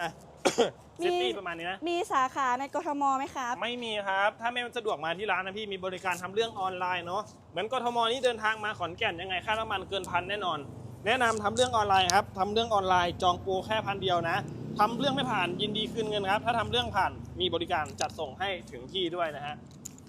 อะมี ซิตี้ประมาณนี้นะ มีสาขาในกทมไหมครับ ไม่มีครับ ถ้าไม่สะดวกมาที่ร้านนะพี่ มีบริการทำเรื่องออนไลน์เนาะ เหมือนกทมนี่เดินทางมาขอนแก่นยังไง ค่าน้ำมันเกินพันแน่นอน แนะนำทำเรื่องออนไลน์ครับทำเรื่องออนไลน์จองโปรแค่พันเดียวนะทำเรื่องไม่ผ่านยินดีคืนเงินครับ ถ้าทำเรื่องผ่านมีบริการจัดส่งให้ถึงที่ด้วยนะฮะ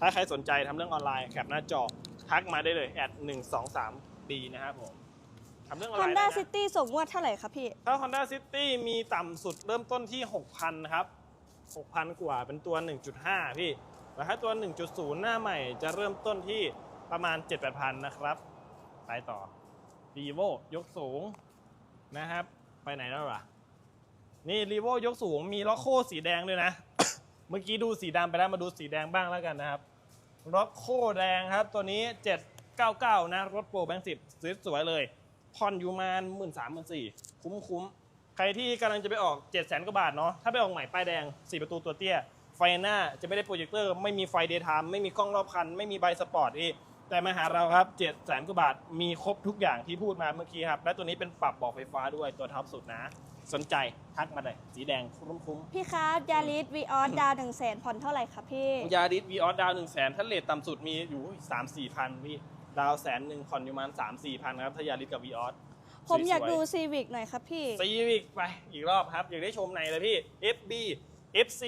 ถ้าใครสนใจทำเรื่องออนไลน์แคปหน้าจอทักมาได้เลยแอดหนึ่งสองสามปีนะครับผม ทำเรื่องออนไลน์ Honda ได้นะ City ส่งงวดเท่าไหร่ครับพี่ ถ้า Honda City มีต่ำสุดเริ่มต้นที่ 6,000นะครับ6,000 กว่าเป็นตัว 1.5 พี่แต่ถ้าตัว 1.0 หน้าใหม่จะเริ่มต้นที่ประมาณ 7-8,000 นะครับ ไปต่อ r e v o ยกสูงนะครับ ไปไหนแล้วล่ะ นี่ r e v o ยกสูงมีล็อกโคสีแดงด้วยนะ เมื่อกี้ดูสีดำไปแล้วมาดูสีแดงบ้างแล้วกันนะครับล็อกโคแดงครับ ตัวนี้ 799 นะ รถโปรแบงค์สิบสวยๆเลย ผ่อนอยู่มาหมื่นสามหมื่นสี่คุ้มคุ้มๆใครที่กำลังจะไปออก7จ็ดแสนกว่าบาทเนาะถ้าไปออกใหม่ป้ายแดง 4 ประตูตัวเตี้ย ไฟหน้าจะไม่ได้โปรเจคเตอร์ไม่มีไฟเดย์ไทม์ไม่มีกล้องรอบคัน ไม่มีใบสปอร์ตอีกแต่มาหาเราครับ7จ็ดแสนกว่าบาทมีครบทุกอย่างที่พูดมาเมื่อกี้ครับ และตัวนี้เป็นปรับบอกไฟฟ้าด้วยตัวท็อปสุดนะ สนใจทักมาเลยสีแดงคุ้มๆพี่ครับยาริสวีออสดาวหนึ่งแสนผ่อนเท่าไหร่ครับพี่ยาดิสวีออสดาวหนึ่งแสนถ้าเลทต่ำสุดมีอยู่สามสี่พันพี่ ดาวแสนหนึ่งผ่อนอยู่ประมาณสามสี่พันครับถ้ายาดิสกับวีออสผมอยากดูซีวิกหน่อยครับพี่ ซีวิกไปอีกรอบครับ อยากได้ชมไหนเลยพี่ FB FC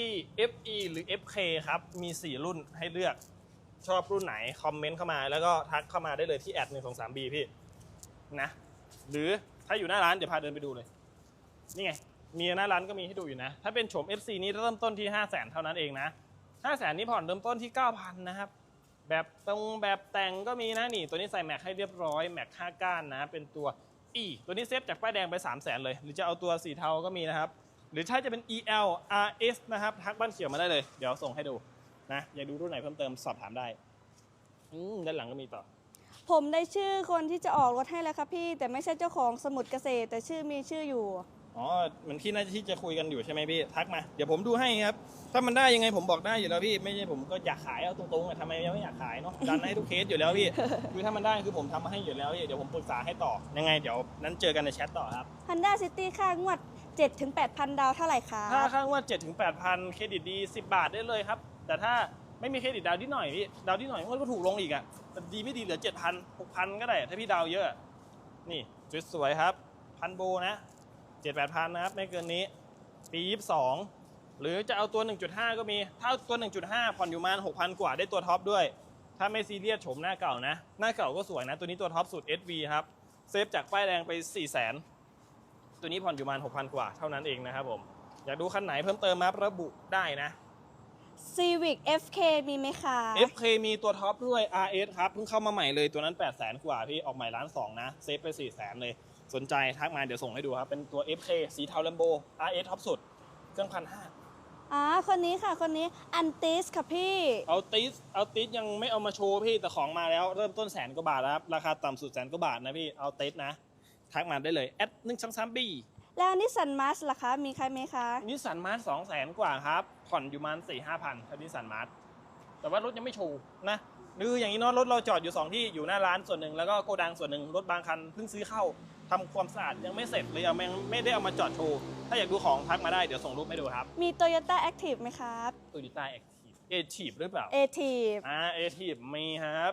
FE หรือ FK ครับ มี 4 รุ่นให้เลือก ชอบรุ่นไหน คอมเมนต์เข้ามาแล้วก็ทักเข้ามาได้เลยที่แอดหนึ่งสองสามบีพี่ นะ หรือถ้าอยู่หน้าร้าน เดี๋ยวพาเดินไปดูเลย นี่ไง มีหน้าร้านก็มีให้ดูอยู่นะ ถ้าเป็นโฉม FC นี้เริ่มต้นที่ 5 0 0 0 0นเท่านั้นเองนะ 5 0 0 0 0นนี้ผ่อนเริ่มต้นที่ 9,000 นะครับ แบบตรงแบบแต่งก็มีนะนี่ ตัวนี้ใส่แม็กให้เรียบร้อยแม็ก5ก้านนะ เป็นตัว E ตัวนี้เซฟจากป้ายแดงไป 3 0 0 0 0 0เลย หรือจะเอาตัวสีเทาก็มีนะครับ หรือถ้าจะเป็น EL RS นะครับ ทักบ้านเขียวมาได้เลย เดี๋ยวส่งให้ดูนะอยากดูรุ่นไหนเพิ่มเติมสอบถามได้อืมด้านหลังก็มีต่อ ผมได้ชื่อคนที่จะออกรถให้แล้วครับพี่ แต่ไม่ใช่เจ้าของสมุดเกษตร แต่ชื่อมีชื่ออยู่ อ๋อเหมือนที่น่าที่จะคุยกันอยู่ใช่ไหมพี่ทักมา เดี๋ยวผมดูให้ครับ ถ้ามันได้ยังไงผมบอกได้อยู่แล้วพี่ ไม่ใช่ผมก็อยากขายเอาตรงๆอะทำไมยังไม่อยากขายเนาะดันให้ทุกเคสอยู่แล้วพี่ คือถ้ามันได้คือผมทำมาให้อยู่แล้วพี่เดี๋ยวผมปรึกษาให้ต่อยังไงเดี๋ยวนั้นเจอกันในแชทต่อครับ Honda City ค่างวด 7-8,000 ดาวเท่าไหร่ครัถ้าบข้างว่า7ถึง8,000เครดิตดี 10 บาทได้เลยครับ แต่ถ้าไม่มีเครดิตดาวน์นิดหน่อยพี่ดาวน์นิดหน่อยมันก็ถูกลงอีกอะแต่ดีไม่ดีเหลือ7,000 6,000 ก็ได้ ถ้าพี่ดาวน์เยอะ นี่สวยๆครับพันโบนะ 7 8,000นะครับ ไม่เกินนี้ ปี22หรือจะเอาตัว 1.5 ก็มี ถ้าเอาตัว 1.5 ผ่อนอยู่ประมาณ6,000 กว่าได้ตัวท็อปด้วย ถ้าไม่ซีเรียสโฉมหน้าเก่านะ หน้าเก่าก็สวยนะ ตัวนี้ตัวท็อปสุด SV ครับ เซฟจากป้ายแดงไป 4 0 0 0 0 0 ตัวนี้ผ่อนอยู่ประมาณ6,000 กว่าเท่านั้นเองนะครับผม อยากดูคันไหนเพิ่มเติมมาระบุได้นะ Civic FK มีไหมคะ FK มีตัวท็อปด้วย RS ครับ เพิ่งเข้ามาใหม่เลยตัวนั้น 8 0 0 0 0 0 กว่าพี่ออกใหม่ล้านสองนะ เซฟไป 4 0 0 0 0 0 เลย สนใจทักมาเดี๋ยวส่งให้ดูครับ เป็นตัว FK สีเทาลัมโบ RS ท็อปสุด เครื่องพันห้าอ๋อคนนี้ค่ะคนนี้อันติสค่ะพี่ เอาติสเอาติสยังไม่เอามาโชว์พี่แต่ของมาแล้วเริ่มต้นแสนกว่าบาทแล้วครับ ราคาต่ำสุดแสนกว่าบาทนะพี่เอาติสนะ ทักมาได้เลยแอดหนึ่งสองสามบีแล้วนิสสันมาสล่ะคะ มีใครไหมคะนิสสันมาร์ทสองแสนกว่าครับ ผ่อนอยู่ประมันสี่ห้าพันถ้านิสสันมาร์ทแต่ว่ารถยังไม่โชว์นะคืออย่างนี้เนาะรถเราจอดอยู่ 2 ที่อยู่หน้าร้านส่วนหนึ่งแล้วก็โกดังส่วนหนึ่งรถบางคันเพิ่งซื้อเข้า ทำความสะอาดยังไม่เสร็จเลยยังไม่ไม่ได้เอามาจอดโชว์ ถ้าอยากดูของทักมาได้เดี๋ยวส่งรูปให้ดูครับ มี Toyota Active ไหมครับตัวดิต้าแอคทีฟเอทีฟหรือเปล่า Active อ่าเอทีฟมีครับ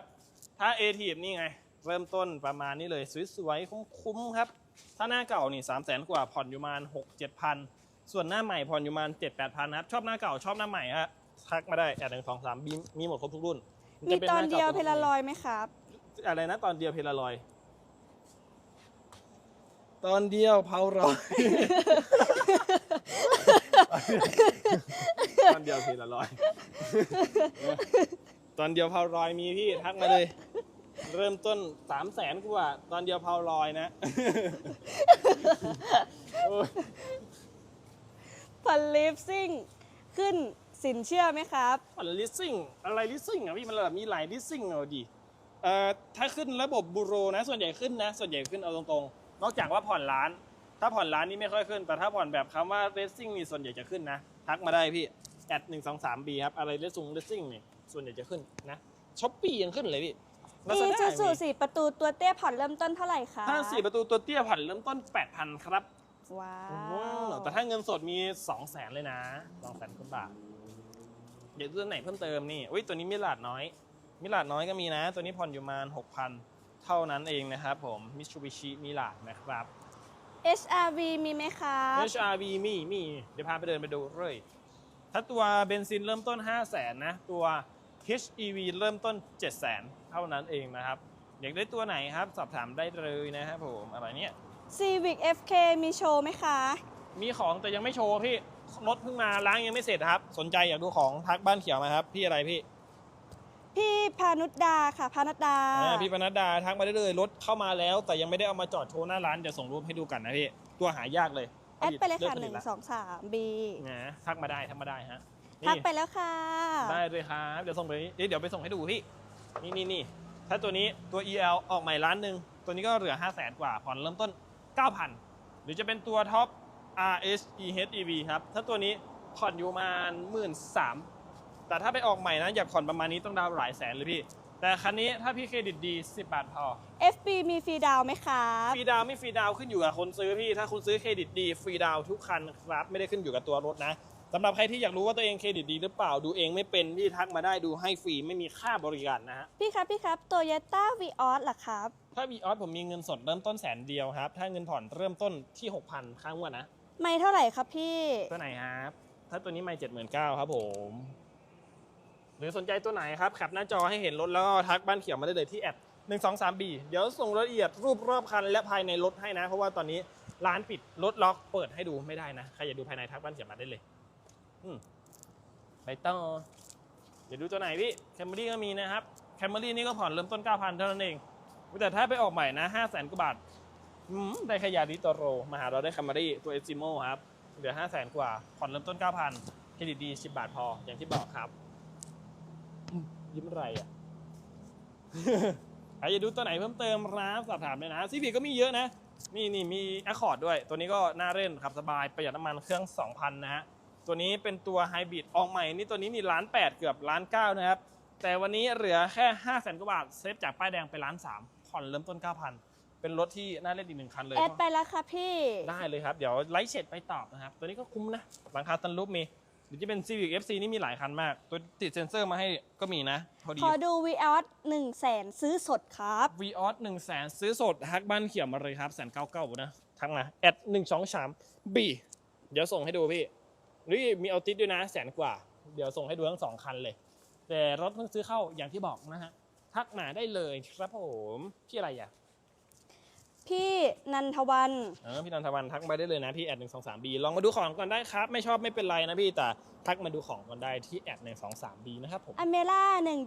ถ้าเอทีฟนี่ไง เริ่มต้นประมาณนี้เลยสวยๆคุ้มๆครับ ถ้าหน้าเก่านี่สามแสนกว่าผ่อนอยู่ประมาณหกเจ็ดพันส่วนหน้าใหม่ผ่อนอยู่ประมาณเจ็ดแปดพันครับ ชอบหน้าเก่าชอบหน้าใหม่ฮะทักมาได้แอดหนึ่งสองสามมีมีหมดครบทุกรุ่นมีจะป็ตอนหาเดียวก่าเพลารอยไหมครับ อะไรนะตอนเดียวเพลารอย ตอนเดียวเผารอยตอนเดียวเพลารอย ตอนเดียวเผารอยมีพี่ทักมาเลย เริ่มต้นสามแสนกว่า ตอนเดียวเผารอยนะโอ้ยผ่อนลิฟซิ่งขึ้นสินเชื่อไหมครับผ่อนลิสซิ่งอะไรลิสซิ่งอะพี่มันระดับมีหลายลิสซิ่งเอาดีเอ่อถ้าขึ้นระบบบูโรนะ ส่วนใหญ่ขึ้นนะ ส่วนใหญ่ขึ้นเอาตรงๆ นอกจากว่าผ่อนร้าน ถ้าผ่อนร้านนี่ไม่ค่อยขึ้น แต่ถ้าผ่อนแบบคำว่าเรสซิ่งนี่ส่วนใหญ่จะขึ้นนะ ทักมาได้พี่แอดหนึ่งสองสามบีครับ อะไรเรสซุงเรสซิ่งนี่ส่วนใหญ่จะขึ้นนะช้อปปี้ยังขึ้นเลยพี่มี Lazada ซูซูมีสี่ประตูตัวเตี้ยผ่อนเริ่มต้นเท่าไหร่คะถ้าสี่ประตูตัวเตี้ยผ่อนเริ่มต้น8,000ครับ ว้าว้าววแต่ถ้าเงินสดมี2 0 0แสนเลยนะ2 0 0แสนบาทเดี๋ยวตัวไหนเพิ่มเติมนี่อุ้ยตัวนี้มิลาดน้อย มิลาดน้อยก็มีนะ ตัวนี้ผ่อนอยู่ประมาณ6,000 เท่านั้นเองนะครับผมมิ t ูบิชิมิลาดนะครับ HRV มีไหมครับ HRV มีมีเดี๋ยวพาไปเดินไปดูเลยถ้าตัวเบนซินเริ่มต้น 5 0 0แสนนะ ตัว HEV เริ่มต้น 7 0 0แสนเท่านั้นเองนะครับ อยากได้ตัวไหนครับ สอบถามได้เลยนะครับผม อะไรเนี้ย Civic FK มีโชว์ไหมคะ มีของแต่ยังไม่โชว์พี่ รถเพิ่งมาล้างยังไม่เสร็จครับ สนใจอยากดูของทักบ้านเขียวมาครับ พี่อะไรพี่ พี่พานุดดาค่ะพานุดดาอ่าพี่ปนัดดาทักมาได้เลยรถเข้ามาแล้ว แต่ยังไม่ได้เอามาจอดโชว์หน้าร้านเดี๋ยวส่งรูปให้ดูกันนะพี่ตัวหายากเลยแอดไปเลยค่ะกผหนึ่งแวสองสามบีนะทักมาได้ทักมาได้ฮะทักนี่ไปแล้วค่ะ ได้เลยครับเดี๋ยวส่งไปเอ๊ะเดี๋ยวไปส่งให้ดูพี่นี่นี่นี่ถ้าตัวนี้ตัว EL ออกใหม่ล้านหนึ่งตัวนี้ก็เหลือ 5 0 0แสนกว่าผ่อนเริ่มต้น 9,000 หรือจะเป็นตัวท็อป RS EHEV ครับ ถ้าตัวนี้ผ่อนอยู่ประมาณหมื่นสาม แต่ถ้าไปออกใหม่นะอยากผ่อนประมาณนี้ต้องดาวน์หลายแสนเลยพี่ แต่คันนี้ถ้าพี่เครดิตดี 10 บาทพอ FB มีฟรีดาวน์ไหมครับฟรีดาวน์ไม่ฟรีดาวน์ขึ้นอยู่กับคนซื้อพี่ ถ้าคุณซื้อเครดิตดีฟรีดาวน์ทุกคันครับไม่ได้ขึ้นอยู่กับตัวรถนะสำหรับใครที่อยากรู้ว่าตัวเองเครดิตดีหรือเปล่าดูเองไม่เป็นพี่ทักมาได้ดูให้ฟรีไม่มีค่าบริการนะฮะพี่ครับพี่ครับโตโยต้าวีออสล่ะครับ ถ้า v ีออสผมมีเงินสดเริ่มต้นแสนเดียวครับ ถ้าเงินผ่อนเริ่มต้นที่6,000ค้างวันนะไม่เท่าไหร่ครับพี่ตัวไหนครับถ้าตัวนี้ไม่เจ็ดหมื่นเก้าครับผม หรือสนใจตัวไหนครับแคปหน้าจอให้เห็นรถแล้วก็ทักบ้านเขียวมาได้เลยที่แอดหนึ่งสองสามบีเดี๋ยวส่งรายละเอียดรูปรอบคันและภายในรถให้นะ เพราะว่าตอนนี้ร้านปิดรถล็อกเปิดให้ดูไม่ได้นะ ใครอยากดูภายในทักบ้านเขียวมาได้เลยอืมไปต่อเดี๋ยวดูตัวไหนพี่แคมรี่ก็มีนะครับแคมรี่นี่ก็ผ่อนเริ่มต้น 9,000 เท่านั้นเอง แต่ถ้าไปออกใหม่นะ 5 0 0 0 0 0กว่าบาทอืมได้ขยาริโตโร มาหาเราได้แคมรี่ตัวเอซิโมครับเหลือ 5 0 0 0 0 0 กว่าผ่อนเริ่มต้น 9,000เครดิตดี 10 บาทพออย่างที่บอกครับอืม ยิ้มอะไรอะใครจะดูตัวไหนเพิ่มเติมร้านสอบถามเลยนะซีพีก็มีเยอะนะนี่นี่มี Accord ด้วย ตัวนี้ก็น่าเล่นขับสบายประหยัดน้ำมันเครื่อง 2,000 นะฮะ ตัวนี้เป็นตัวไฮบริดออกใหม่นี่ตัวนี้นี่ล้านแปดเกือบล้านเก้านะครับ แต่วันนี้เหลือแค่ 5 0 0 0 0 0กว่าบาท เซฟจากป้ายแดงไปล้านสามผ่อนเริ่มต้น 9,000 เป็นรถที่น่าเล่นอีกหนึ่งคันเลยแอดไปแล้วค่ะพี่ ได้เลยครับ เดี๋ยวไลฟ์เสร็จไปตอบนะครับ ตัวนี้ก็คุ้มนะหลังคาตันรูปมี หรือจะเป็น Civic FC นี่มีหลายคันมาก ตัวติดเซ็นเซอร์มาให้ก็มีนะ พอดี ขอดูวีออสหนึ่งแสนซื้อสดครับ v ีออสหนึ่งแสนซื้อสดฮักบ้านเขียวมาเลยครับแสนเก้าเก้านะทั้งมาแอดหนึ่งสองสามบีเดี๋ยวส่งให้ดูพี่นี่มีเอาติดด้วยนะแสนกว่า เดี๋ยวส่งให้ดูทั้งสองคันเลย แต่รถเพิ่งซื้อเข้าอย่างที่บอกนะฮะทักมาได้เลยครับผมพี่อะไรอะ พี่นันทวันเออพี่นันทวันทักมาได้เลยนะที่แอดหนึ่งสองสามบีลองมาดูของก่อนได้ครับ ไม่ชอบไม่เป็นไรนะพี่แต่ทักมาดูของก่อนได้ที่แอดหนึ่งสองสามบีนะครับผมอเมล่า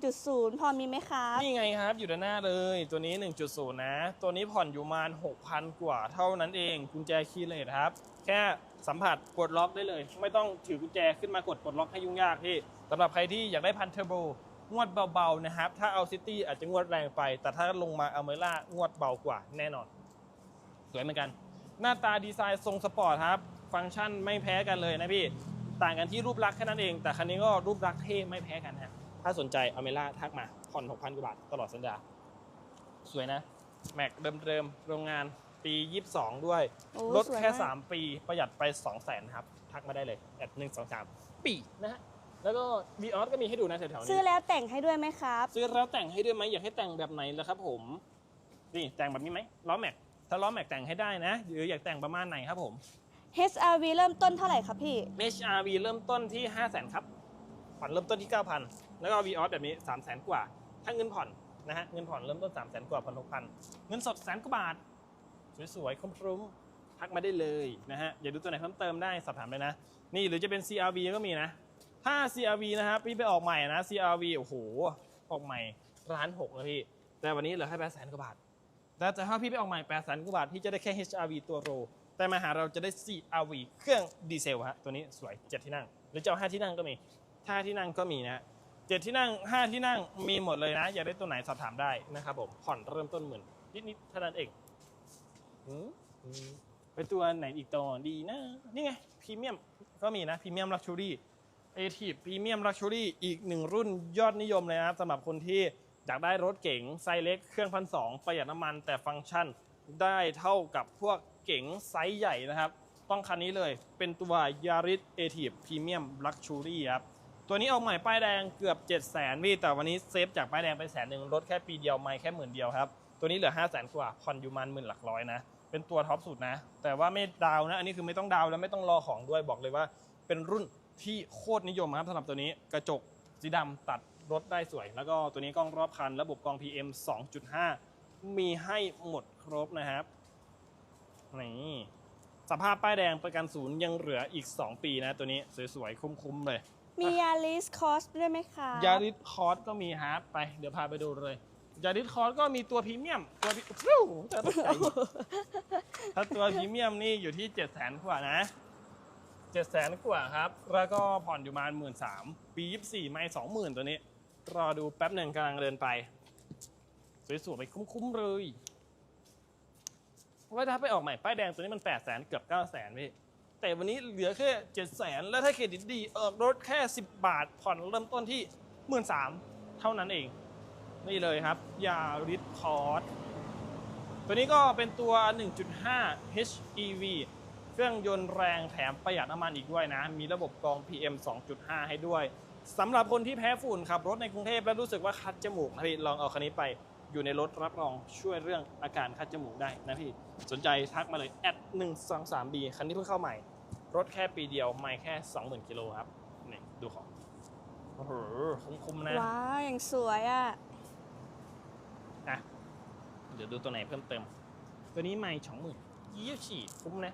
1.0พอมีไหมครับนี่ไงครับ อยู่ด้านหน้าเลยตัวนี้1.0นะ ตัวนี้ผ่อนอยู่ประมาณ6,000กว่าเท่านั้นเองกุญแจคีย์เลสครับ แค่สัมผัสกดล็อกได้เลย ไม่ต้องถือกุญแจขึ้นมากดกดล็อกให้ยุ่งยากพี่สำหรับใครที่อยากได้พันเทอร์โบงวดเบาๆนะครับถ้าเอาซิตี้อาจจะงวดแรงไป แต่ถ้าลงมาเอาเมล่างวดเบากว่าแน่นอน สวยเหมือนกัน หน้าตาดีไซน์ทรงสปอร์ตครับ ฟังก์ชันไม่แพ้กันเลยนะพี่ ต่างกันที่รูปลักษณ์แค่นั้นเอง แต่คันนี้ก็รูปลักษณ์เท่ไม่แพ้กันฮะถ้าสนใจเอาเมล่าทักมาผ่อน6,000กว่าบาทตลอดสัญญา สวยนะ แม็กเดิมๆโรงงานปี 22 ด้วยโอ้ลดสวยแค่มาก3ปีประหยัดไป 2 0 0 0 0นครับ ทักมาได้เลยแอด1 2 3ปีนะฮะแล้วก็บีออสก็มีให้ดูนะแถวๆนี้ซื้อแล้วแต่งให้ด้วยไหมครับ ซื้อแล้วแต่งให้ด้วยไหมอยากให้แต่งแบบไหนล่ะครับผม นี่แต่งแบบนี้ไหมล้อแม็ก ถ้าล้อแม็กแต่งให้ได้นะ หรืออยากแต่งประมาณไหนครับผม HRV เริ่มต้นเท่าไหร่ครับพี่ HRV เริ่มต้นที่ 5 0 0 0 0 0ครับผ่อนเริ่มต้นที่ 9,000 แล้วก็ v ีออสแบบนี้ 3 0 0 0 0 0 กว่า ถ้าเงินผ่อนนะฮะ เงินผ่อนเริ่มต้น 3 0 0 0 0 0 กว่าผ่อน6,000 เงินสดแสนกว่าบาท สวยๆคุ้มๆทักมาได้เลยนะฮะ อย่าดูตัวไหนเพิ่มเติมได้สอบถามเลยนะ นี่หรือจะเป็น CRV ก็มีนะ ถ้า CRV นะครับพี่ไปออกใหม่นะ CRV โอ้โห ออกใหม่ร้านหกนะพี่ แต่วันนี้เหลือแค่แปดแสนกว่าบาท แต่ถ้าพี่ไปออกใหม่แปดแสนกว่าบาทพี่จะได้แค่ HRV ตัวโร แต่มาหาเราจะได้ CRV เครื่องดีเซลฮะตัวนี้สวย7ที่นั่ง หรือจะเอา5ที่นั่งก็มีถ้าที่นั่งก็มีนะเจ็ดที่นั่ง5ที่นั่งมีหมดเลยนะ อยากได้ตัวไหนสอบถามได้นะครับผมผ่อนเริ่มต้นหมื่นนิดๆเท่านั้นเองอืมอืมไปตัวไหนอีกตัวดีนะ นี่ไงพรีเมียมก็มีนะพรีเมียมลักชูรี่เอทีพรีเมียมลักชูรี่อีกหนึ่งรุ่นยอดนิยมเลยนะครับสำหรับคนที่ อยากได้รถเก๋งไซส์เล็กเครื่องพันสองประหยัดน้ำมันแต่ฟังก์ชันได้เท่ากับพวกเก๋งไซส์ใหญ่นะครับ ต้องคันนี้เลยเป็นตัว Yaris a t i v e Premium Luxury ครับตัวนี้ออกใหม่ป้ายแดงเกือบ 7 0 0 0 0 0พี่แต่วันนี้เซฟจากป้ายแดงไปแสนหนึ่งลดแค่ปีเดียวไม่แค่หมื่นเดียวครับ ตัวนี้เหลือ 5 0 0 0 0 0กว่าผ่อนอยู่มันหมื่นหลักร้อยนะ เป็นตัวท็อปสุดนะ แต่ว่าไม่ดาวนะ อันนี้คือไม่ต้องดาวแล้วไม่ต้องรอของด้วยบอกเลยว่า เป็นรุ่นที่โคตรนิยมครับสำหรับตัวนี้กระจกสีดำตัด รถได้สวย แล้วก็ตัวนี้กล้องรอบคัน ระบบกรอง PM 2.5 มีให้หมดครบนะครับนี่สภาพป้ายแดงประกันศูนย์ยังเหลืออีก 2 ปีนะตัวนี้สวยๆ คุ้มๆเลย มียาลิสคอสด้วยไหมคะยาริสคอร์สก็มีฮาร์ดไปเดี๋ยวพาไปดูเลยยาริสคอร์สก็มีตัวพรีเมียมตัวพรีฟิวจะตกใจถ้าตัวพรีเมียมนี่อยู่ที่7 0 0 0 0 0กว่านะ7 0 0 0 0 0กว่าครับ แล้วก็ผ่อนอยู่ประมาณหมื่นสามปี24ไม่20,000ตัวนี้ รอดูแป๊บหนึ่งกำลังเดินไป สวยๆไปคุ้มๆเลยว่าถ้าไปออกใหม่ป้ายแดงตัวนี้มัน8 0 0 0 0 0เกือบ9 0 0 0 0 0พี่ แต่วันนี้เหลือแค่7 0 0 0 0 0แล้วถ้าเครดิตดีออกรถแค่ 10 บาท ผ่อนเริ่มต้นที่1 3ื่นเท่านั้นเอง นี่เลยครับยาริสคอร์สตัวนี้ก็เป็นตัว 1.5 HEV เครื่องยนต์แรงแถมประหยัดน้ำมันอีกด้วยนะ มีระบบกรอง PM 2.5 ให้ด้วย สำหรับคนที่แพ้ฝุ่นขับรถในกรุงเทพแล้วรู้สึกว่าคัดจมูกนะพี่ลองเอาคันนี้ไปอยู่ในรถรับรองช่วยเรื่องอาการคัดจมูกได้นะพี่สนใจทักมาเลยแอด1 2 3 B คันนี้เพิ่งเข้าใหม่ รถแค่ปีเดียวไม่แค่20,000กิโลครับนี่ดูของโอ้โหคุ้มๆนะว้าวอย่างสวยอะอะเดี๋ยวดูตัวไหนเพิ่มเติม ตัวนี้ไม่สองหมื่นยี่ฉี่คุ้มนะ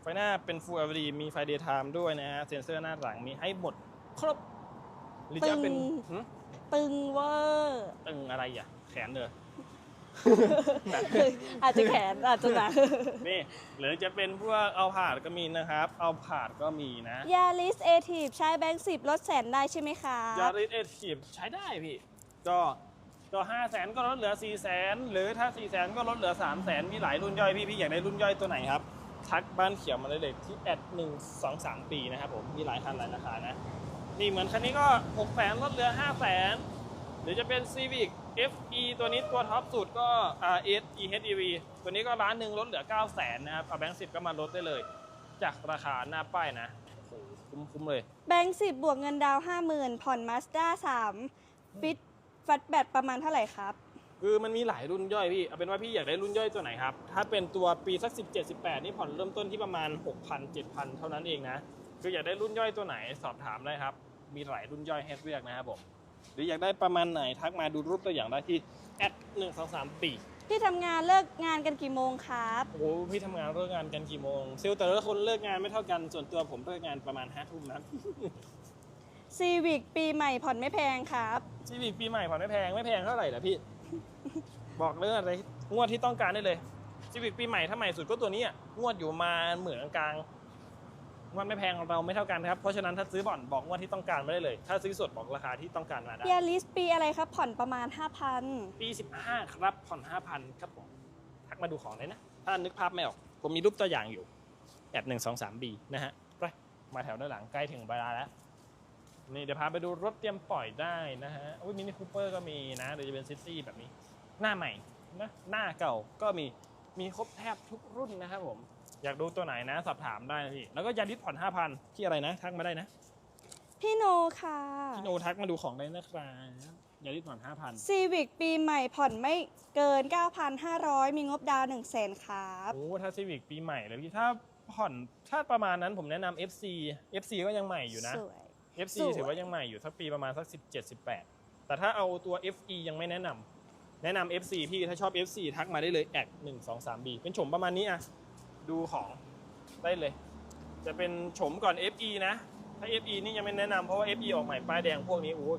ไฟหน้าเป็น Full LED มีไฟ Daytime ด้วยนะฮะเซ็นเซอร์หน้าหลังมีให้หมดครบ หรือจะเป็นปึ้งหึตึงเวอร์ตึงอะไรอะ แขนเนออาจจะแขนอาจจะหนักนี่ หรือจะเป็นพวกเอาผาดก็มีนะครับ เอาผาดก็มีนะยาลิสเอทีฟใช้แบงค์สิบลดแสนได้ใช่ไหมคะ ยาริสเอทีฟใช้ได้พี่ ก็ก็ห้าแสนก็ลดเหลือ4ี่แสนหรือถ้า4ี่แสนก็ลดเหลือ3ามแสนมีหลายรุ่นย่อยพี่พี่อยากได้รุ่นย่อยตัวไหนครับ ทักบ้านเขียวมาได้เลยที่แอดหนึ่งสองสามปีนะครับผมมีหลายคันหลายราคานะ นี่เหมือนคันนี้ก็6กแสนลดเหลือ5 0 0แสนหรือจะเป็น Civic FE ตัวนี้ตัวท็อปสุดก็ RS EHEV ตัวนี้ก็ร้านหนึ่งลดเหลือ 9 0 0แสนนะครับเอาแบงค์สิบก็มาลดได้เลย จากราคาหน้าป้ายนะโอ้โหคุ้มๆเลย แบงค์สิบบวกเงินดาวห้าหมื่นผ่อนมาสด้าสามฟิตฟัดแบตประมาณเท่าไหร่ครับ คือมันมีหลายรุ่นย่อยพี่ เอาเป็นว่าพี่อยากได้รุ่นย่อยตัวไหนครับ ถ้าเป็นตัวปีสัก 17 18 นี่ผ่อนเริ่มต้นที่ประมาณ 6,000 7,000 เท่านั้นเองนะ คืออยากได้รุ่นย่อยตัวไหนสอบถามได้ครับ มีหลายรุ่นย่อยให้เลือกนะครับผมหรืออยากได้ประมาณไหนทักมาดูรูปตัวอย่างได้ที่แอด1 2 3ปีพี่ทำงานเลิกงานกันกี่โมงครับโอ้โหพี่ทำงานเลิกงานกันกี่โมงเซลล์แต่ละคนเลิกงานไม่เท่ากันส่วนตัวผมเลิกงานประมาณ5ทุ่มนะซีวิกปีใหม่ผ่อนไม่แพงครับซีวิกปีใหม่ผ่อนไม่แพงไม่แพงเท่าไหร่ล่ะพี่ บอกเลยอะไรงวดที่ต้องการได้เลยซีวิกปีใหม่ถ้าใหม่สุดก็ตัวนี้อะงวดอยู่มาเหมือนกลาง งวดไม่แพงเราไม่เท่ากันครับ เพราะฉะนั้นถ้าซื้อบ่อนบอกงวดที่ต้องการไม่ได้เลย ถ้าซื้อสดบอกราคาที่ต้องการมาได้ยาลิสปีอะไรครับ ผ่อนประมาณ 5,000 ปี 15 ครับผ่อน 5,000 ครับผมทักมาดูของเลยนะ ถ้านึกภาพไม่ออก ผมมีรูปตัวอย่างอยู่แอดหนึ่งสองสามบีนะฮะไปมาแถวด้านหลังใกล้ถึงเวลาแล้วนี่เดี๋ยวพาไปดูรถเตรียมปล่อยได้นะฮะอุ้ยมินิคูเปอร์ก็มีนะเดี๋ยวจะเป็นซิตี้แบบนี้ หน้าใหม่นะหน้าเก่าก็มีมีครบแทบทุกรุ่นนะครับผม อยากดูตัวไหนนะสอบถามได้นะพี่ แล้วก็ยาริสผ่อน5,000ที่อะไรนะทักมาได้นะพี่โนค่ะ พี่โนทักมาดูของได้นะครับยาริสผ่อน5,000ซีวิกปีใหม่ผ่อนไม่เกิน 9,500 มีงบดาวน์1แสนครับโอ้ถ้าซีวิกปีใหม่เลยพี่ถ้าผ่อนถ้าประมาณนั้นผมแนะนำ FC FC ก็ยังใหม่อยู่นะ สวย FC สวย ถือว่ายังใหม่อยู่สักปีประมาณสัก 17 18 แต่ถ้าเอาตัว FE ยังไม่แนะนำแนะนำ FC พี่ถ้าชอบ FC ทักมาได้เลยแอด1 2 3 B เป็นโฉมประมาณนี้อะ ดูของได้เลย จะเป็นโฉมก่อน FE นะ ถ้า FE นี่ยังไม่แนะนำเพราะว่า FE ออกใหม่ป้ายแดงพวกนี้โอ้โห